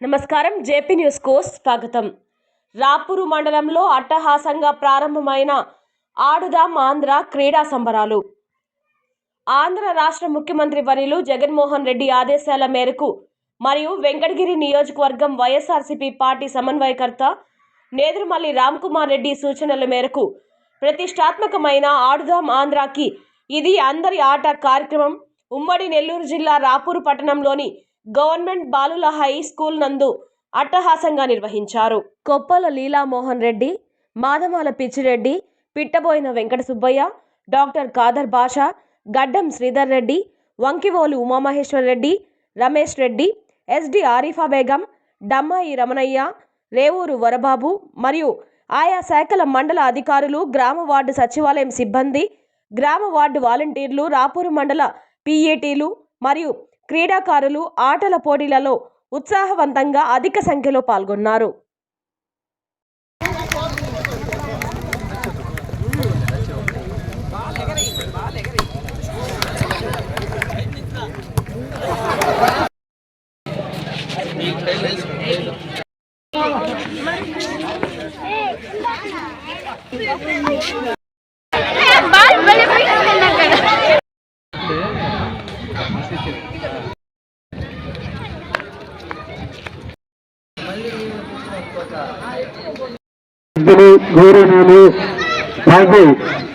నమస్కారం. జేపీ న్యూస్కు స్వాగతం. రాపూరు మండలంలో అట్టహాసంగా ప్రారంభమైన ఆడుదాం ఆంధ్ర క్రీడా సంబరాలు. ఆంధ్ర రాష్ట్ర ముఖ్యమంత్రి వర్యులు జగన్మోహన్ రెడ్డి ఆదేశాల మేరకు మరియు వెంకటగిరి నియోజకవర్గం వైఎస్ఆర్సీపీ పార్టీ సమన్వయకర్త నేదురుమల్లి రామ్కుమార్ రెడ్డి సూచనల మేరకు ప్రతిష్టాత్మకమైన ఆడుదాం ఆంధ్రాకి ఇది అందరి ఆట కార్యక్రమం. ఉమ్మడి నెల్లూరు జిల్లా రాపూరు పట్టణంలోని గవర్నమెంట్ బాలుల హై స్కూల్ నందు అట్టహాసంగా నిర్వహించారు. కొప్పల లీలామోహన్ రెడ్డి మాదమాల పిచ్చిరెడ్డి పిట్టబోయిన వెంకట సుబ్బయ్య డాక్టర్ కాదర్ బాషా గడ్డం శ్రీధర్ రెడ్డి వంకివోలు ఉమామహేశ్వర్ రెడ్డి రమేష్ రెడ్డి ఎస్డి ఆరిఫా బేగం డమ్మాయి రమణయ్య రేవూరు వరబాబు మరియు ఆయా శాఖల మండల అధికారులు గ్రామ వార్డు సచివాలయం సిబ్బంది గ్రామ వార్డు వాలంటీర్లు రాపూరు మండల పీఏటీలు మరియు క్రీడాకారులు ఆటల పోటీలలో ఉత్సాహవంతంగా అధిక సంఖ్యలో పాల్గొన్నారు.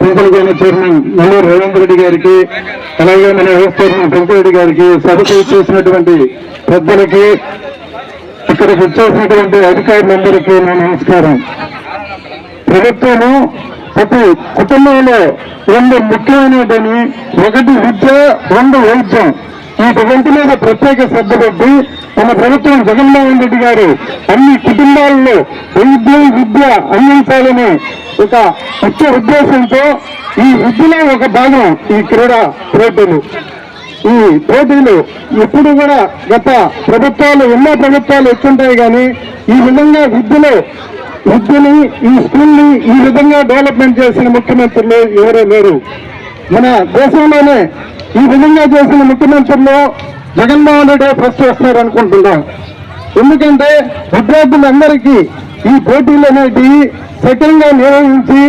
పెద్దలు చైర్మన్ నెల్లూరు రేవంత్ రెడ్డి గారికి అలాగే మన వైస్ చైర్మన్ వెంకరెడ్డి గారికి సభకు చేసినటువంటి పెద్దలకి ఇక్కడికి వచ్చేసినటువంటి అధికారులందరికీ నా నమస్కారం. ప్రభుత్వము ప్రతి కుటుంబంలో రెండు ముఖ్యమైనదని ఒకటి విద్య రెండు వైద్యం. ఈ రెండు మీద ప్రత్యేక శ్రద్ధ పెట్టి మన ప్రభుత్వం జగన్మోహన్ రెడ్డి గారు అన్ని కుటుంబాలలో వైద్యం విద్య అందించాలని ఒక ముఖ్య ఉద్దేశంతో ఈ విద్యలో ఒక భాగం ఈ క్రీడా పోటీలు. ఈ పోటీలు ఎప్పుడు కూడా గత ప్రభుత్వాలు ఎన్నో ప్రభుత్వాలు ఎక్కుంటాయి కానీ ఈ విధంగా విద్యలో విద్యని ఈ స్కూల్ని ఈ విధంగా డెవలప్మెంట్ చేసిన ముఖ్యమంత్రులు ఎవరూ లేరు. మన దేశంలోనే ఈ విధంగా చేసిన ముఖ్యమంత్రుల్లో జగన్మోహన్ రెడ్డి ఫస్ట్ వస్తున్నారు అనుకుంటున్నాం. ఎందుకంటే విద్యార్థులందరికీ ఈ పోటీలు అనేటివి సక్రంగా నిర్వహించి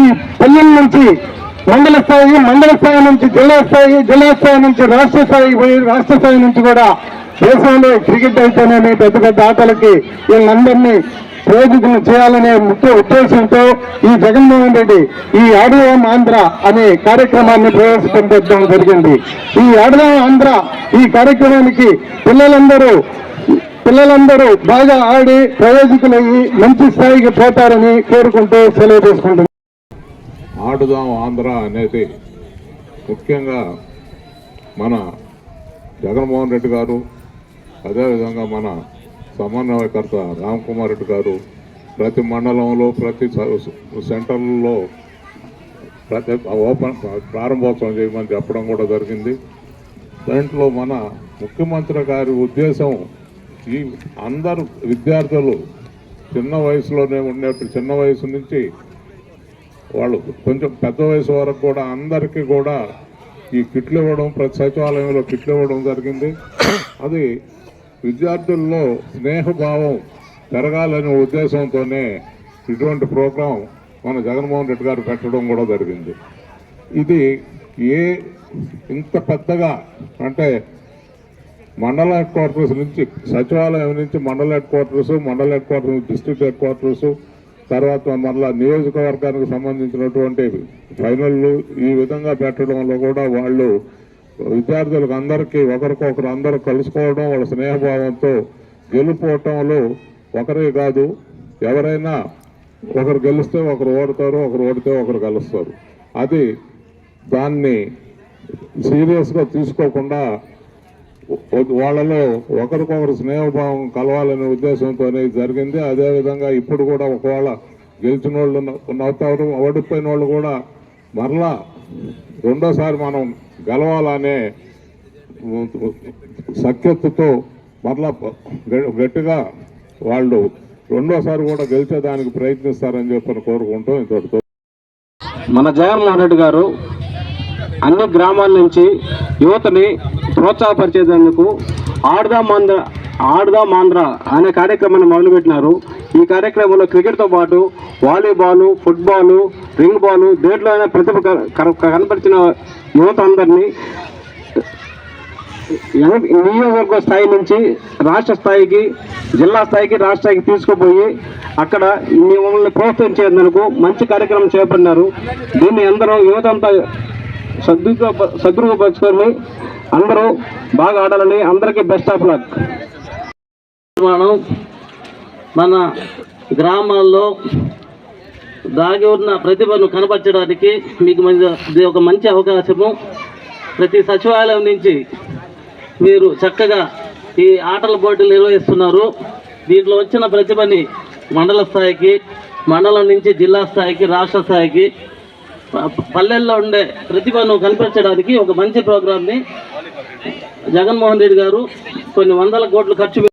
ఈ పల్లెల నుంచి మండల స్థాయి మండల స్థాయి నుంచి జిల్లా స్థాయి జిల్లా స్థాయి నుంచి రాష్ట్ర స్థాయి పోయి రాష్ట్ర స్థాయి నుంచి కూడా దేశంలో క్రికెట్ అయితేనేమి పెద్ద పెద్ద ఆటలకి వీళ్ళందరినీ ప్రయోజకులు చేయాలనే ముఖ్య ఉద్దేశంతో ఈ జగన్మోహన్ రెడ్డి ఈ ఆడదాం ఆంధ్ర అనే కార్యక్రమాన్ని ప్రవేశపెట్టడం జరిగింది. ఈ ఆడదాం ఆంధ్ర ఈ కార్యక్రమానికి పిల్లలందరూ పిల్లలందరూ బాగా ఆడి ప్రయోజకులయ్యి మంచి స్థాయికి పోతారని కోరుకుంటూ సెలవు తీసుకుంటున్నాను ఆడుదాం ఆంధ్ర అనేది ముఖ్యంగా మన జగన్మోహన్ రెడ్డి గారు అదేవిధంగా మన సమన్వయకర్త రామ్ కుమార్ రెడ్డి గారు ప్రతి మండలంలో ప్రతి స- ప్రతి ఓపెన్ ప్రారంభోత్సవం చేయమని చెప్పడం కూడా జరిగింది. దాంట్లో మన ముఖ్యమంత్రి గారి ఉద్దేశం ఈ అందరు విద్యార్థులు చిన్న వయసులోనే ఉండేప్పుడు చిన్న వయసు నుంచి వాళ్ళు కొంచెం పెద్ద వయసు వరకు కూడా అందరికీ కూడా ఈ కిట్లు ఇవ్వడం ప్రతి సచివాలయంలో కిట్లు ఇవ్వడం జరిగింది. అది విద్యార్థుల్లో స్నేహభావం పెరగాలనే ఉద్దేశంతోనే ఇటువంటి ప్రోగ్రాం మన జగన్మోహన్ రెడ్డి గారు పెట్టడం కూడా జరిగింది. ఇది ఏ ఇంత పెద్దగా అంటే మండల హెడ్ క్వార్టర్స్ నుంచి సచివాలయం నుంచి mandal headquarters mandal headquarters district headquarters తర్వాత మళ్ళా నియోజకవర్గానికి సంబంధించినటువంటి ఫైనళ్ళు ఈ విధంగా పెట్టడంలో కూడా వాళ్ళు విద్యార్థులకు అందరికీ ఒకరికొకరు అందరూ కలుసుకోవడం వాళ్ళ స్నేహభావంతో గెలుపోవటంలో ఒకరే కాదు ఎవరైనా ఒకరు గెలిస్తే ఒకరు ఓడతారు ఒకరు ఓడితే ఒకరు కలుస్తారు అది దాన్ని సీరియస్గా తీసుకోకుండా వాళ్ళలో ఒకరికొకరు స్నేహభావం కలవాలనే ఉద్దేశంతోనే జరిగింది. అదేవిధంగా ఇప్పుడు కూడా ఒకవేళ గెలిచిన వాళ్ళు ఉన్న- ఓడిపోయిన వాళ్ళు కూడా మరలా రెండోసారి మనం గెలవాలనే సఖ్యతతో మరలా గట్టిగా వాళ్ళు రెండోసారి కూడా గెలిచేదానికి ప్రయత్నిస్తారని చెప్పని కోరుకుంటూ ఇంతటితో. మన జగన్మోహన్ రెడ్డి గారు అన్ని గ్రామాల నుంచి యువతని ప్రోత్సాహపరిచేందుకు ఆడదాం మాంద్ర ఆడుదాం ఆంధ్ర అనే కార్యక్రమాన్ని మొదలుపెట్టినారు. ఈ కార్యక్రమంలో క్రికెట్తో పాటు వాలీబాల్ ఫుట్బాల్ రింగ్ బాల్ దేంట్లో అయినా ప్రతిభ క- కనపరిచిన యువత అందరినీ నియోజకవర్గ స్థాయి నుంచి రాష్ట్ర స్థాయికి జిల్లా స్థాయికి రాష్ట్రానికి తీసుకుపోయి అక్కడ మిమ్మల్ని ప్రోత్సహించేందుకు మంచి కార్యక్రమం చేపట్టినారు. దీన్ని అందరూ యువత అంతా సద్వినియోగ అందరూ బాగా ఆడాలని అందరికీ బెస్ట్ ఆఫ్ లక్. నిర్మాణం మన గ్రామాల్లో దాగి ఉన్న ప్రతిభను కనపరచడానికి మీకు మంచి- ఇది ఒక మంచి అవకాశము. ప్రతి సచివాలయం నుంచి మీరు చక్కగా ఈ ఆటల పోటీలు నిర్వహిస్తున్నారు. దీంట్లో వచ్చిన ప్రతిభని మండల స్థాయికి మండలం నుంచి జిల్లా స్థాయికి రాష్ట్ర స్థాయికి పల్లెల్లో ఉండే ప్రతిభను కనిపించడానికి ఒక మంచి ప్రోగ్రామ్ని జగన్మోహన్ రెడ్డి గారు కొన్ని వందల కోట్లు ఖర్చు